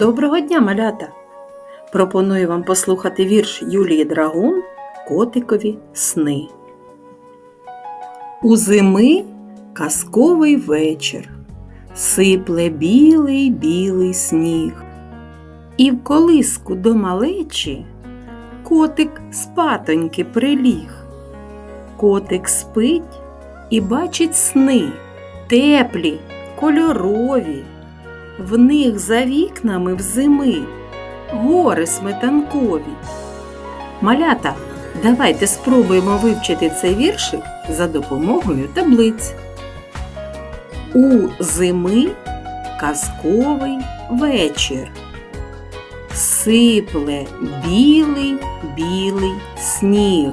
Доброго дня, малята! Пропоную вам послухати вірш Юлії Драгун Котикові сни. У зими казковий вечір, сипле білий білий сніг. І в колиску до малечі котик спатоньки приліг. Котик спить і бачить сни, теплі, кольорові. В них за вікнами взими гори сметанкові. Малята, давайте спробуємо вивчити цей віршик за допомогою таблиць. У зими казковий вечір. Сипле білий білий сніг.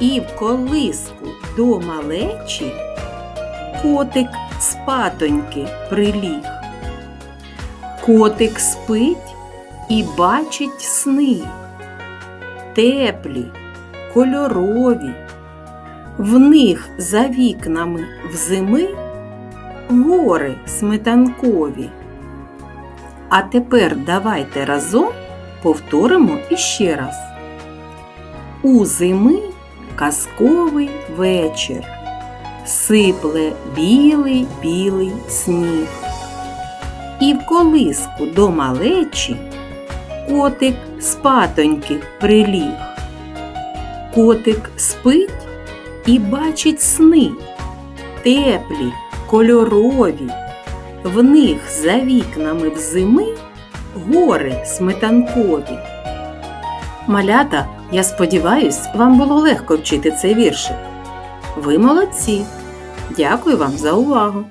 І в колиску до малечі котик спатоньки приліг. Котик спить і бачить сни, теплі, кольорові. В них за вікнами взими гори сметанкові. А тепер давайте разом повторимо іще раз. У зими казковий вечір сипле білий білий сніг. І в колиску до малечі котик спатоньки приліг. Котик спить і бачить сни, теплі, кольорові. В них за вікнами взими гори сметанкові. Малята, я сподіваюсь, вам було легко вчити цей віршик. Ви молодці! Дякую вам за увагу!